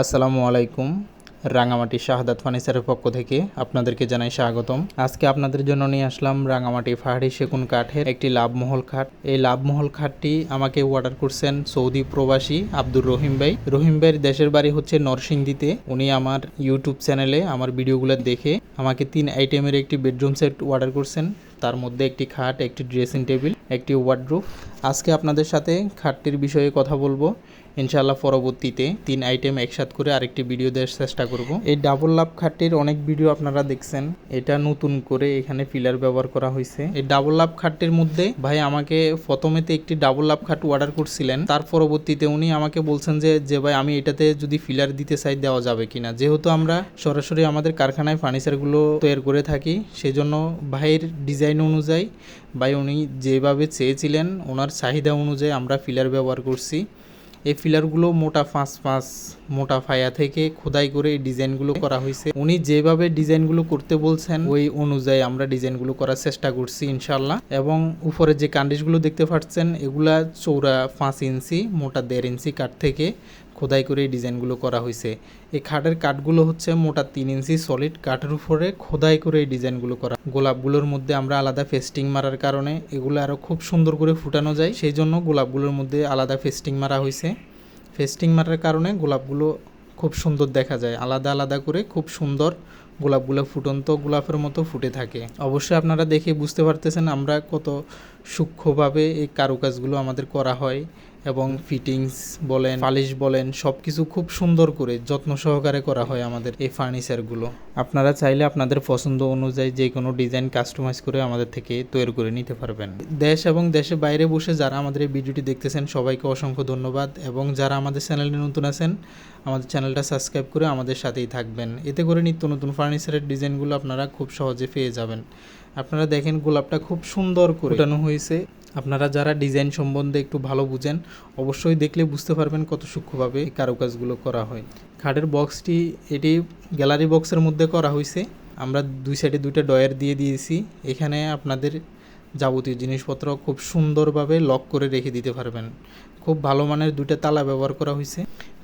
আসসালামু আলাইকুম। রাঙামাটি শাহাদাত ফার্নিচারের পক্ষ থেকে আপনাদেরকে জানাই স্বাগতম। আজকে আপনাদের জন্য নিয়ে আসলাম রাঙামাটি পাহাড়ি সেগুন কাঠের একটি লাভমহল খাট। এই লাভমহল খাটটি আমাকে অর্ডার করছেন সৌদি প্রবাসী আব্দুর রহিম ভাই। রহিম ভাইয়ের দেশের বাড়ি হচ্ছে নরসিংদীতে। উনি আমার ইউটিউব চ্যানেলে আমার ভিডিওগুলো দেখে আমাকে তিন আইটেমের একটি বেডরুম সেট অর্ডার করছেন। তার মধ্যে একটি খাট, একটি ড্রেসিং টেবিল একটি ওয়ার্ডরোব আজকে আপনাদের সাথে খাটটির বিষয়ে কথা বলব। ইনশাআল্লাহ পরবর্তীতে তিন আইটেম একসাথ করে আরেকটি ভিডিও দেওয়ার চেষ্টা করব। এই ডাবল লাভ খাটটির অনেক ভিডিও আপনারা দেখছেন। এটা নতুন করে এখানে পিলার ব্যবহার করা হয়েছে। এই ডাবল লাভ খাটটির মধ্যে ভাই আমাকে প্রথমেতে একটি ডাবল লাভ খাট অর্ডার করছিলেন। তার পরবর্তীতে উনি আমাকে বলছেন যে যে ভাই, আমি এটাতে যদি ফিলার দিতে চাই, দেওয়া যাবে কিনা? যেহেতু আমরা সরাসরি আমাদের কারখানায় ফার্নিচারগুলো তৈরি করে থাকি, সেজন্য ভাইয়ের ডিজাইন অনুযায়ী ভাই উনি যেভাবে চেয়েছিলেন, ওনার চাহিদা অনুযায়ী আমরা ফিলার ব্যবহার করছি। এই ফিলারগুলো মোটা ফাঁস ফাঁস মোটা ফায়া থেকে খোদাই করে এই ডিজাইনগুলো করা হয়েছে। উনি যেভাবে ডিজাইনগুলো করতে বলছেন, ওই অনুযায়ী আমরা ডিজাইনগুলো করার চেষ্টা করছি ইনশাল্লাহ এবং উপরে যে কান্ডিশগুলো দেখতে পাচ্ছেন, এগুলা চৌড়া পাঁচ ইঞ্চি, মোটা দেড় ইঞ্চি কাঠ থেকে খোদাই করে এই ডিজাইনগুলো করা হয়েছে এই খাটের কাঠগুলো হচ্ছে মোটা তিন ইঞ্চি সলিড কাঠের উপরে খোদাই করে এই ডিজাইনগুলো করা। গোলাপগুলোর মধ্যে আমরা আলাদা ফেস্টিং মারার কারণে এগুলো আরও খুব সুন্দর করে ফুটানো যায়। সেই জন্য গোলাপগুলোর মধ্যে আলাদা ফেস্টিং মারা হয়েছে ফেস্টিং মারার কারণে গোলাপগুলো খুব সুন্দর দেখা যায়। আলাদা আলাদা করে খুব সুন্দর গোলাপগুলো ফুটন্ত গোলাপের মতো ফুটে থাকে। অবশ্যই আপনারা দেখে বুঝতে পারতেছেন আমরা কত সূক্ষ্মভাবে এই কারুকাজগুলো আমাদের করা হয় এবং ফিটিংস বলেন পালিশ বলেন সব কিছু খুব সুন্দর করে যত্ন সহকারে করা হয় আমাদের এই ফার্নিচারগুলো আপনারা চাইলে আপনাদের পছন্দ অনুযায়ী যে কোনো ডিজাইন কাস্টমাইজ করে আমাদের থেকে তৈরি করে নিতে পারবেন। দেশ এবং দেশের বাইরে বসে যারা আমাদের এই ভিডিওটি দেখতেছেন, সবাইকে অসংখ্য ধন্যবাদ এবং যারা আমাদের চ্যানেলে নতুন আছেন, আমাদের চ্যানেলটা সাবস্ক্রাইব করে আমাদের সাথেই থাকবেন। এতে করে নিত্য নতুন ফার্নিচারের ডিজাইনগুলো আপনারা খুব সহজে পেয়ে যাবেন। আপনারা দেখেন গোলাপটা খুব সুন্দর করে ফুটানো হয়েছে। আপনারা যারা ডিজাইন সম্বন্ধে একটু ভালো বুঝেন, অবশ্যই দেখলে বুঝতে পারবেন কত সূক্ষ্মভাবে কারুকাজগুলো করা হয়। খাটের বক্সটি এটি গ্যালারি বক্সের মধ্যে করা হয়েছে। আমরা দুই সাইডে দুইটা ডয়ার দিয়ে দিয়েছি। এখানে আপনাদের যাবতীয় জিনিসপত্র খুব সুন্দরভাবে লক করে রেখে দিতে পারবেন। খুব ভালো মানের দুইটা তালা ব্যবহার করা হয়েছে।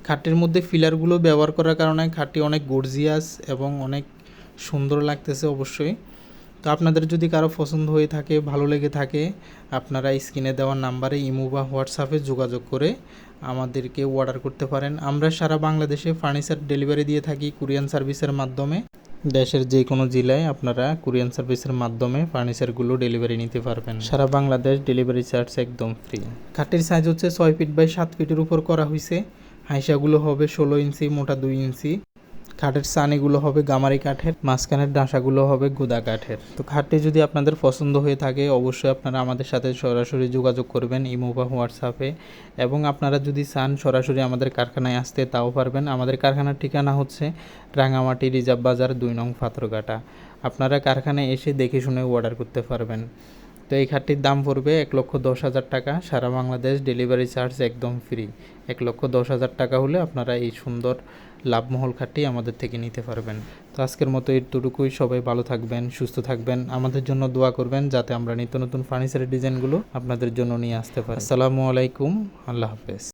খাটটির মধ্যে ফিলারগুলো ব্যবহার করার কারণে খাটটি অনেক গর্জিয়াস এবং অনেক সুন্দর লাগতেছে অবশ্যই। তো আপনাদের যদি কারও পছন্দ হয়ে থাকে, ভালো লেগে থাকে, আপনারা স্ক্রিনে দেওয়ার নাম্বারে ইমো বা হোয়াটসঅ্যাপে যোগাযোগ করে আমাদেরকে অর্ডার করতে পারেন। আমরা সারা বাংলাদেশে ফার্নিচার ডেলিভারি দিয়ে থাকি কুরিয়ান সার্ভিসের মাধ্যমে। দেশের যে কোনো জেলায় আপনারা কুরিয়ান সার্ভিসের মাধ্যমে ফার্নিচারগুলো ডেলিভারি নিতে পারবেন। সারা বাংলাদেশ ডেলিভারি চার্জ একদম ফ্রি খাটের সাইজ হচ্ছে ছয় ফিট বাই সাত ফিটের উপর করা হয়েছে হাইসাগুলো হবে ষোলো ইঞ্চি মোটা দুই ইঞ্চি খাটের সানিগুলো হবে গামারি কাঠের, মাঝখানের ডাঁসাগুলো হবে গুদা কাঠের। তো খাটটি যদি আপনাদের পছন্দ হয়ে থাকে, অবশ্যই আপনারা আমাদের সাথে সরাসরি যোগাযোগ করবেন ইমো বা হোয়াটসঅ্যাপে। এবং আপনারা যদি চান সরাসরি আমাদের কারখানায় আসতে, তাও পারবেন। আমাদের কারখানার ঠিকানা হচ্ছে রাঙামাটি রিজার্ভ বাজার দুই নং পাথরঘাটা আপনারা কারখানায় এসে দেখে শুনে অর্ডার করতে পারবেন। তো এই খাটটির দাম পড়বে এক লক্ষ দশ হাজার টাকা। সারা বাংলাদেশ ডেলিভারি চার্জ একদম ফ্রি। এক লক্ষ দশ হাজার টাকা হলে আপনারা এই সুন্দর লাভমহল খাটটি আমাদের থেকে নিতে পারবেন। তো আজকের মতো এতটুকুই। সবাই ভালো থাকবেন, সুস্থ থাকবেন। আমাদের জন্য দোয়া করবেন যাতে আমরা নিত্য নতুন ফার্নিচারের ডিজাইনগুলো আপনাদের জন্য নিয়ে আসতে পারি। আসসালামু আলাইকুম। আল্লাহ হাফেজ।